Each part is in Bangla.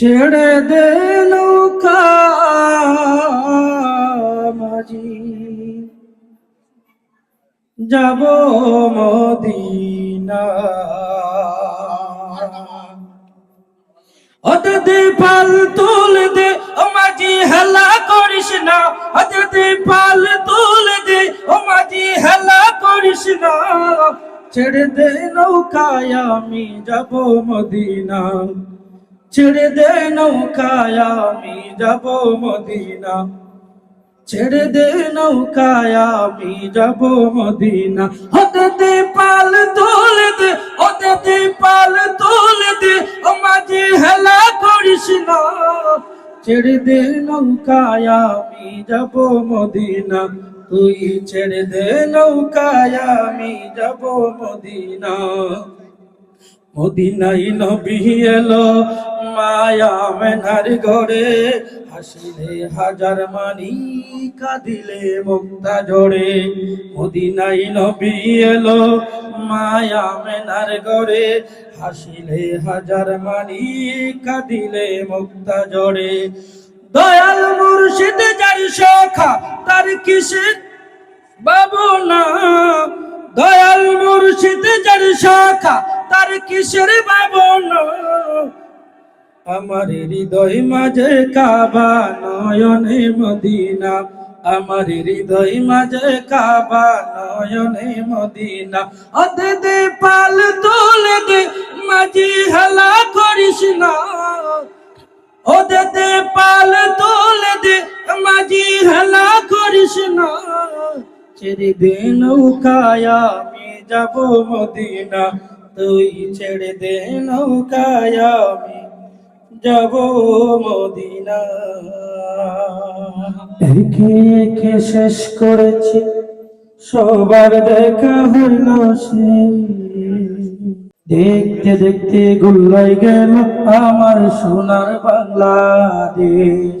ছেড়ে দে নৌকা মাঝি। যাব মদিনা। ওতে দে পাল তুল দে, ও মাঝি হেলা করিস না। ওতে দে পাল তুল দে, ও মাঝি হেলা করিস না। ছেড়ে দে নৌকায় আমি যাব মদিনা। ছেড়ে দে নৌকায়, আমি যাব মদিনা। ছেড়ে দে নৌকায়, আমি যাব মদিনা। হতে দে পাল তোলে দে হতে দে পাল তোলে দে, ও মাঝি হেলা করিস না। ছেড়ে দে নৌকায়, আমি যাব মদিনা। তুই ছেড়ে দে নৌকায়, আমি যাব মদিনা। মদিনাই নবী এলো, মায়া মেনার ঘরে। হাসিলে হাজার মানি কাঁদিলে মুক্তা জোড়ে মদিনাই নবী এলো, মায়া মেনার ঘরে। হাসিলে হাজার মানি কাঁদিলে মুক্তা জোড়ে দয়াল মুর্শিদ যার সখা, তার কিসের বাবু না? দয়াল মুর্শিদ যার শাখা তার কিসের বাবু না। আমার হৃদয় মাঝে কাবা নয়নে মদিনা। আমার হৃদয় মাঝে কাবা নয়নে মদিনা। অদে দে পাল তোলে দে, মাঝি হেলা করিস না। ওদে দে পাল তোলে দে, মাঝি হেলা করিস না। ছেড়ে দে নৌকায় আমি যাব মদিনা। তুই ছেড়ে দে নৌকায় আমি যাব মদিনা। একে একে শেষ করেছি, সবার দেখা হইল সে। দেখতে দেখতে গুল্লাই গেল আমার সোনার বাংলাদেশ।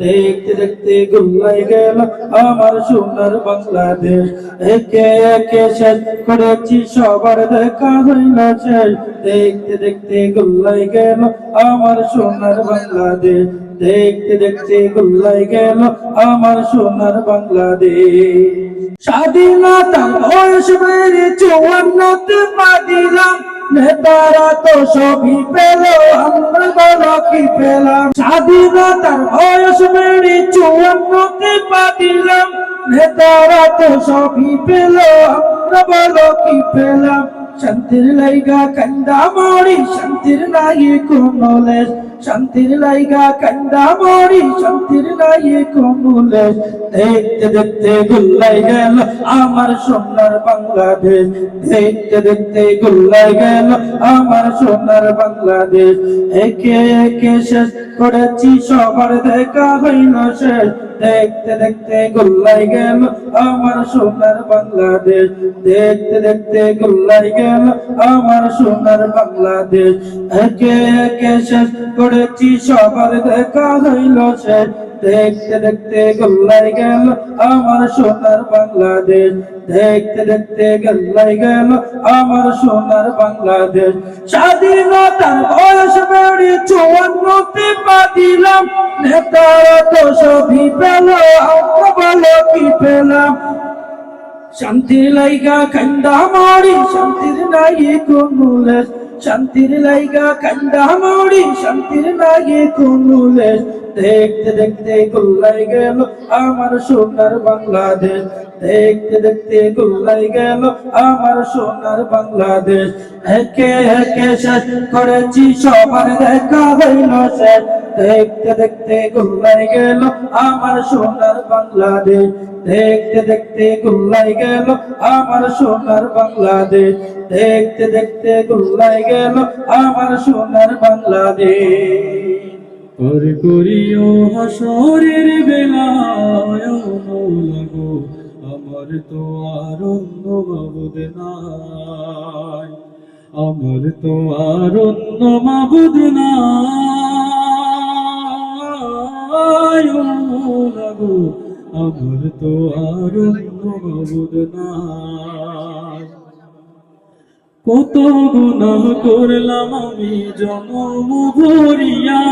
দেখতে দেখতে গুল্লাই গেল আমার সোনার বাংলাদেশ। একে একে শেষ করেছি, সবার দেখা হইল শেষ। দেখতে দেখতে গুল্লাই গেল আমার সোনার বাংলাদেশ। দেখতে দেখতে গুল্লাই গেল আমার সোনার বাংলাদেশ। স্বাধীনতা বয়স বেড়ে চুয়ান্নতে পা দিলাম। নেতারা তো সবই পেল, আমরা বলো কি পেলাম স্বাধীনতার বয়স বেড়ে চুয়ান্নতে পা দিলাম নেতারা তো সবই পেল, আমরা বলো কি পেলাম। শান্তির লাইগা কান্দা মরি, শান্তির নাই কোনো লেশ। শান্তির লাইগা কান্দা মরি, শান্তির কোনো লেশ দেখতে দেখতে গুল্লাই গেল আমার সোনার বাংলাদেশ। দেখতে দেখতে গুল্লাই গেল আমার সোনার বাংলাদেশ। একে একে শেষ করেছি, সবার দেখা হইল শেষ। দেখতে দেখতে গুল্লাই গেল আমার সোনার বাংলাদেশ। দেখতে দেখতে গুল্লাই গেল আমার সোনার বাংলাদেশ। একে একে শেষ করেছি সবার দেখা হইল শেষ দেখতে দেখতে গুল্লাই গেল আমার সোনার বাংলাদেশ। দেখতে দেখতে গল্লাই গেল আমার সোনার বাংলাদেশ। স্বাধীনতার বয়স বেড়ে চুয়ান্নতে পা দিলাম। নেতারা তো সবই পেল, আমরা বলো কি পেলাম? শান্তি লাইগা কান্দা মারি, শান্তির নাই কোনো শান্তির লাইগা কান্দা মারি শান্তির লাগে কোনো লেশ। দেখতে দেখতে কুল্লাই গেল আমার সোনার বাংলাদেশ। দেখতে দেখতে কুল্লাই গেল আমার সোনার বাংলাদেশ। একে একে শেষ করেছি, সবার দেখা হইল শেষ। দেখতে দেখতে গুল্লাই গেল আমার সোনার বাংলাদেশ। দেখতে দেখতে গুল্লাই গেল আমার সোনার বাংলাদেশ। দেখতে দেখতে গুল্লাই গেল আমার সোনার বাংলাদেশ। পর করিও হাসরের বেলায় আমার তো আর অন্য মাবুদ নাই। আমার তো আর অন্য মাবুদ নাই। আমার তো আর মাবুদ কত গুনাহ করলাম আমি জনম ভরিয়া,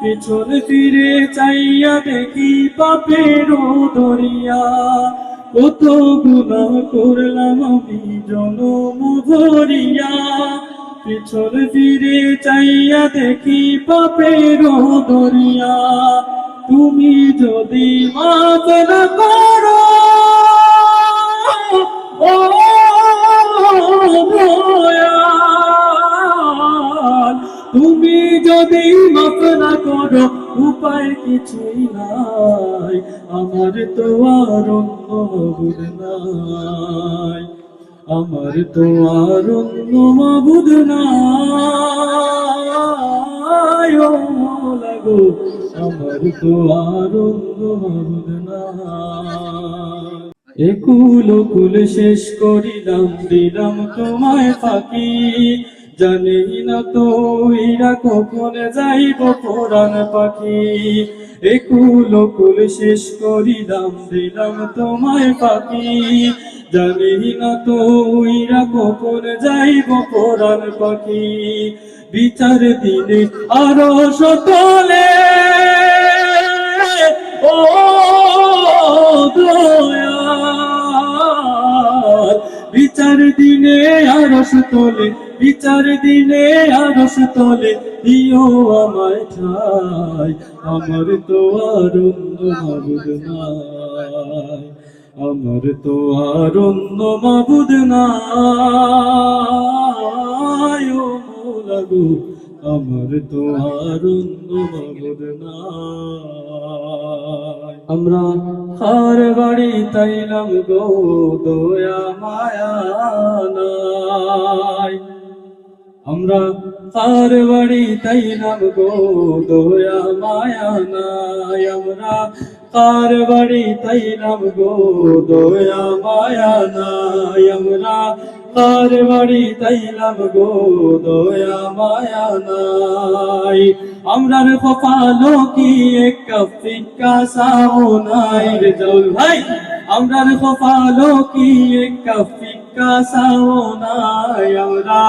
পেছন ফিরে চাইয়া দেখি পাপের দরিয়া। কত গুনাহ করলাম আমি জনম ভরিয়া পেছন ফিরে চাইয়া দেখি পাপের দরিয়া। তুমি যদি মাফ না করো তুমি যদি মাফ না করো, উপায় কিছুই নাই। আমার তো আর নাই। আমার তো আর অন্য মাবুদ নাই। মৌলা আমার তো আর অন্য মাবুদ একুল কুল শেষ করিলাম, দিলাম তোমায় ফাঁকি। জানি না তো ইরা কখন যাইব পুরাণ পাখি। একুল কুল শেষ করিলাম, দিলাম তোমায় পাখি। জানি না তো ইরা কখন যাইব পুরাণ পাখি। বিচার দিনে আরও সতলে। ও দয়াল। বিচার দিনে আরস তোলে, বিচার দিনে আরস তোলে, দিও আমায় ঠাই, আমার তো আর মাবুদ নাই, আমার তো আর মাবুদ নাই, ও মৌলা আমার তো আর মাবুদ নাই। আমরা হার বাড়ি তাইলাম গো দয়া মায়া নাই। আমরা হার বাড়ি তাইলাম গো দয়া মায়া নাই। আমরা কার বাড়ি তাইলাম গো দয়া মায়া নাই। আমরা কার বাড়ি তাইলাম গো দয়া মায়া নাই। আমরার কপালো কি এক ফিকা সামনাই রে জল ভাই? আমরার কপালো কি এক ফিকা সামনাই আমরা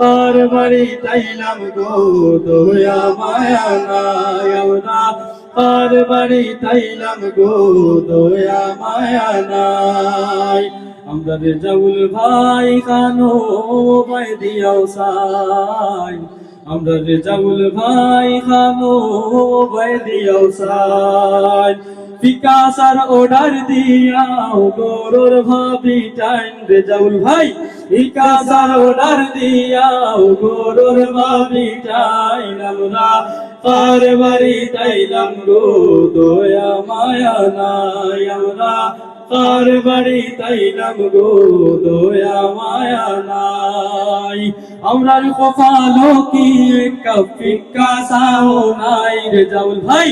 কার বাড়ি তাইলাম গো দয়া মায়া নাই। আমরা কার বাড়ি তাইলাম গো দয়া মায়া নাই। আমরা রে জাউল ভাই, কানো ভাই, দিয়াও সাই। আমরা রে জাউল ভাই খানো ভাই, দিয়াও সাই। বিকাশার অর্ডার দিয়াও, গরুর ভাবি টাইম রে জাউল ভাই। বিকাশার অর্ডার দিয়াও, গরুর ভাবি টাইম। আমরা কার বাড়ি তাইলাম গো, দয়া মায়া নাই। আমরা কার বাড়ি তাইলাম গো দয়া মায়া নাই। আমরার কপালো কি কাফিকা সাও নাই রে জাউল ভাই।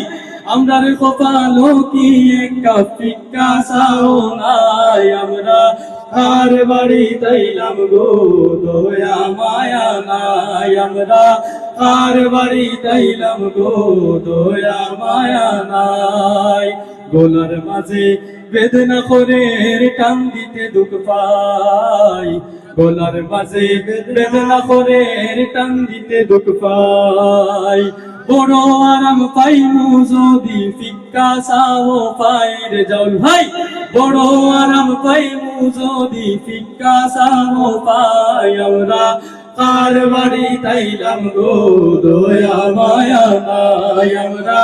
আমরার কপালো কি কাফিকা সাও নাই। আমরা কার বাড়ি তাইলাম গো দয়া মায়া নাই। আমরা কার বাড়ি তাইলাম গো দয়া মায়া নাই। গোলার মাঝে বেদনা করে টান দিতে দুঃখ পাই। গোলার মাঝে বেদনা করে টান দিতে দুঃখ পাই। বড় আরাম পাইমু যদি ফিক্কা সাও পাই রে জাউল ভাই বড় আরাম পাইমু যদি ফিক্কা সাও পাই। আমরা কার বাড়ি তাইলাম গো দয়া মায়া নাই। আমরা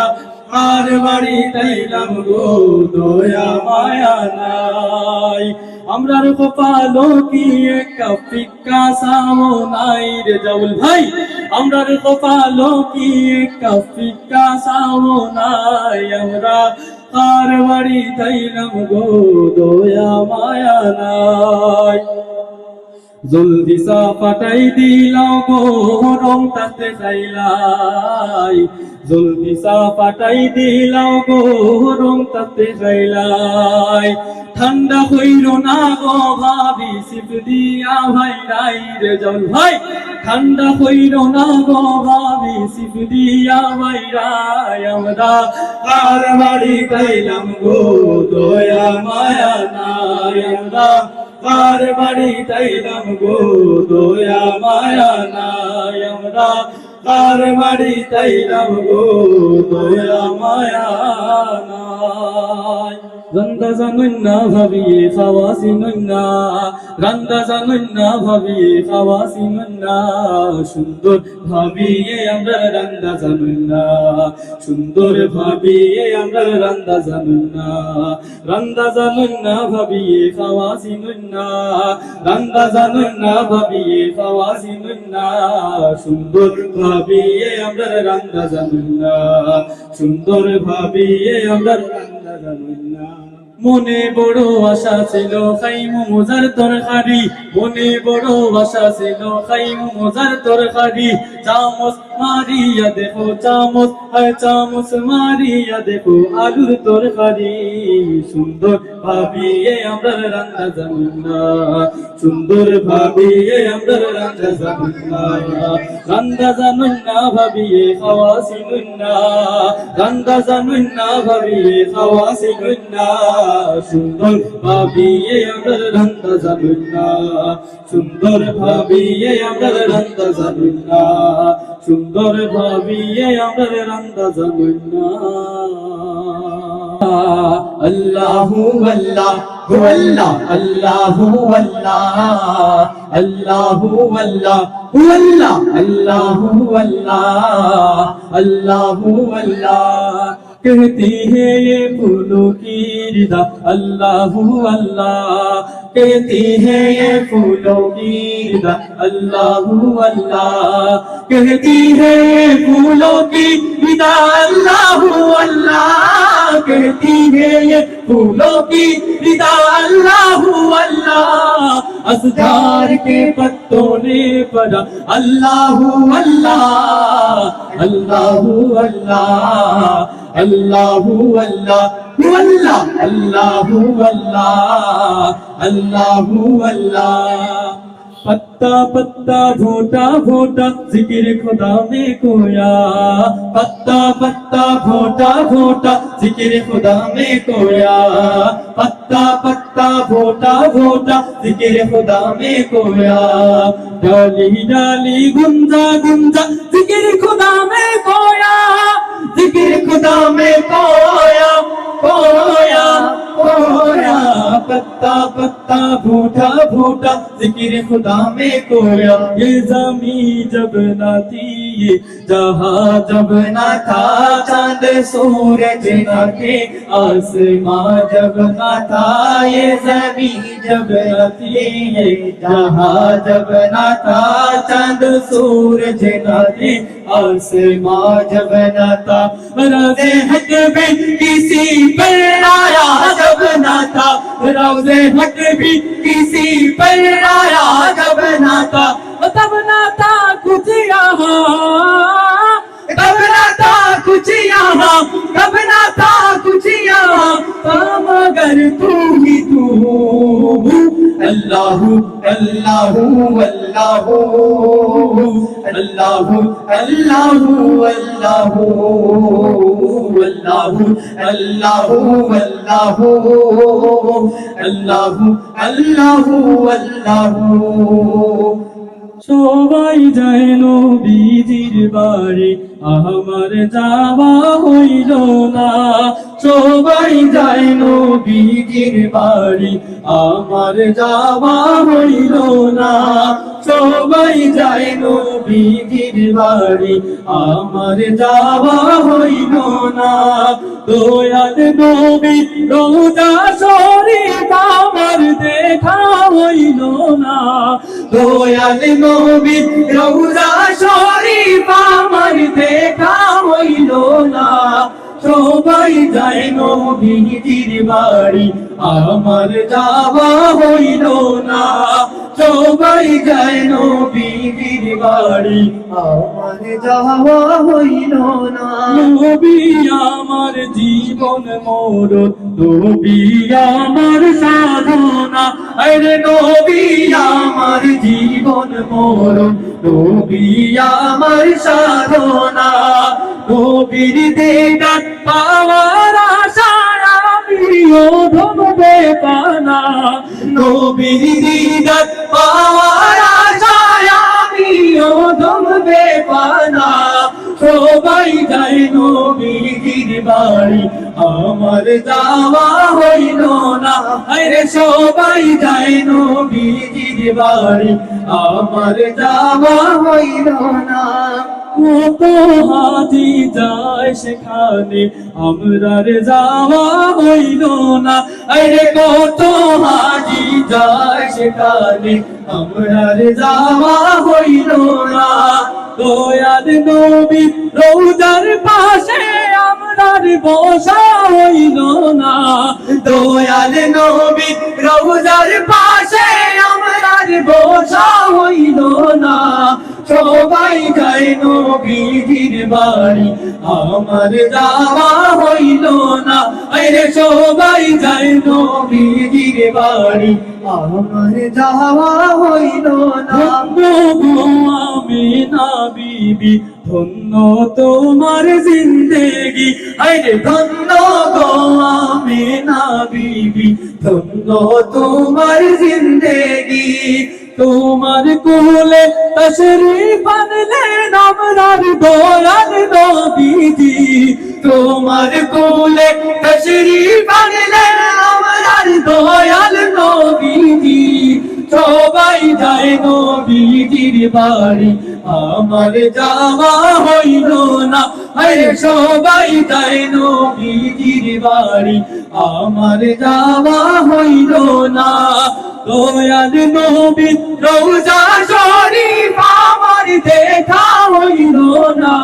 কার বাড়ি তাইলাম গো দয়া মায়া নাই। আমরার কপালো কি একটা ফিক্কা সামো নাই রে জাউল ভাই। আমরার কপালো কি একটা ফিক্কা সামো নাই। আমরা কার বাড়ি তাইলাম গো দয়া মায়া নাই। জলদি ফাটাই দিলাও গো, রং তাতে খাইলাই জলদি ফাটাই দিলাও গো, রং তাতে খাইলাই ঠান্ডা হইল না গো ভাবি সিপ দিয়া ভাই রাই রে জল ভাই। ঠান্ডা হইল না গো ভাবি সিপ দিয়া ভাই রাই আমরা আর বাড়ি খাইলাম গো, দয়া, মায়া, নাই আমরা আর বাড়ি তাইলাম গো দয়া মায়া নাই আমরা। আর বাড়ি তাইলাম গো দয়া মায়া নাই। রন্দা জানুন না ভাবিয়ে খাওয়াসি না রন্দা জানুন না ভাবিয়ে খাওয়াসি না সুন্দর ভাবিয়ে আমরা রন্দা জানুন না সুন্দর ভাবিয়ে আমরা রন্দা জানুন না রন্দা জানুন না ভাবিয়ে খাওয়াসি না রন্দা জানুন না ভাবিয়ে খাওয়াসি না সুন্দর ভাবিয়ে আমরা রন্দা জানুন না সুন্দর ভাবিয়ে আমরা রন্দা জানুন মনে বড় আশা ছিল খাইমু মজার তরকারি। মনে বড় আশা ছিল খাইমু মজার তরকারি। চামচ মারিয়া দেখো, চামচ, হায় চামচ মারিয়া দেখো, আলুর তরকারি। সুন্দর ভাবিয়ে আমরা রান্না জানুন না সুন্দর ভাবিয়ে আমরা রান্না জানুন। না রান্না জানুন না ভাবিয়ে খাওয়া শিনুন না রান্না জানুন না ভাবিয়ে খাওয়া শিখুন না সুন্দর ভাবিয়ে আমরা রান্না জানুন না। সুন্দর ভাবিয়ে আমরা রান্না জানুন না। সুন্দর ভাবিয়ে আমরা রান্না জানুন না। আল্লাহু আল্লাহ هو الله الله هو الله الله هو الله هو الله الله هو کہتی ہے یہ پھولوں کی ردا اللہ اللہ، کہتی ہے یہ پھولوں کی ردا اللہ اللہ، کہتی ہے یہ پھولوں کی ردا اللہ اللہ، کہتی ہے یہ پھولوں کی ردا اللہ اللہ اسدار کے پتوں نے پڑا اللہ اللہ اللہ اللہ۔ अल्लाह अल्लाह अल्लाह अल्लाह अल्लाह अल्लाह अल्लाह पत्ता पत्ता भोटा भोटा जिक्र खुदा में कोया पत्ता पत्ता भोटा भोटा जिक्र खुदा में कोया पत्ता पत्ता भोटा भोटा जिक्र खुदा में कोया डाली डाली गुंजा गुंजा जिक्र खुदा में कोया जिक्र खुदा में कोया پتا بھوٹا بھوٹا ذکر خدا میں کویا۔ یہ زمین جب نہ تھی یہ جہاں جب نہ تھا، چاند سورج نہ تھے، آسمان جب نہ تھا، یہ زمین جب نہ تھی یہ جہاں جب نہ تھا، چاند سورج نہ تھے، آسمان جب نہ تھا۔ رضے حق میں کسی پر نایا جب نہ تھا रोजे हक भी किसी पर आया जब न था तब न था कुछ यहाँ कब ना था कुछ यहाँ कब ना था कुछ यहाँ हम अगर तू ही तू अल्लाह अल्लाह अल्लाह আল্লাহ আল্লাহ আল্লাহ আল্লাহ আল্লাহ আল্লাহ আল্লাহ আল্লাহ সবাই যায় নবীজির বাড়ি, আমার যাওয়া হইল না। সবাই যায় নবীজির বাড়ি, আমার যাওয়া হইল না। সবাই যায় নবীজির বাড়ি। আমার যাওয়া হইল না। দয়াল নবী রোজা শরীফ আমার দেখা হইল না। দয়াল নবী রৌজা শরীফ আমার দেখা হইল না। সবাই যায় নবীজির বাড়ি। আমার যাওয়া হইল না। সবাই যায় নবীর বাড়ি। আমার যাওয়া হইল না। নবী আমার জীবন মোর নবী আমার সাধনা। আরে নবী আমার জীবন মোর নবী আমার সাধনা। নবীর দেখান পাওয়ার আমিও পানা। নবীর দিদার পাওয়ার আশায় আমিও ধমবে পানা সবাই যায় নবীর বাড়ি আমার যাওয়া হইল না। আরে সবাই যায় নবীর বাড়ি আমার যাওয়া হইল না। কত যায় সেখানে। আমরার যাওয়া হইল না। আরে কত হাজি যায় সেখানে। আমরার যাওয়া হইল না। দয়াল নবী রৌজার পাশে আমরার বসা হইল না। দয়াল নবী রৌজার পাশে আমরার বসা হইল না। সবাই যায় নবীজির বাড়ি আমার যাওয়া হইল না। আরে সবাই যায় নবীজির বাড়ি আমার যাওয়া হইল না। আমি না বিবি, ধন্য তোমার জিন্দেগি। আরে ধন্য গো আমি না বিবি, ধন্য তোমার জিন্দেগি। তোমার কোলে তশরিফ আনলেন আমরার দয়াল নবীজি। তোমার কোলে তশরিফ আনলেন আমরার দয়াল নবীজি। সবাই যায় নবীজির বাড়ি আমার যাওয়া হইল না। আরে সবাই যায় নবীজির বাড়ি। আমার যাওয়া হইল না। দয়াল নবী রোজা শরীফ আমার দেখা হইল না।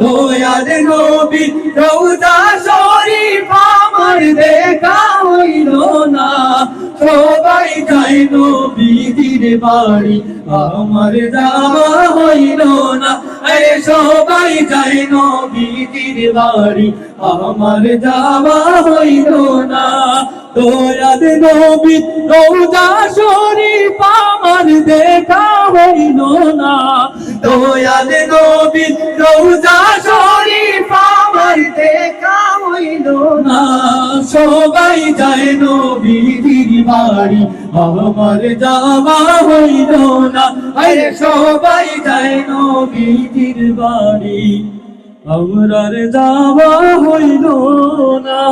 দয়াল নবী রোজা শরীফ আমার দেখা হইল না। সবাই যাই নবীজির বাড়ি। আমার যাওয়া হইল না আরে সবাই যাই নবীজির বাড়ি, আমার যাওয়া হইল না দয়াল নবী, রোজা শরীফ আমার দেখা হইল না দয়াল নবী, রোজা শরীফ আমার দেখা হইল না সবাই যায় নবীর বাড়ি। আমার যাওয়া হইল না। আরে সবাই যায় নবীর বাড়ি। আমরার যাওয়া হইল না।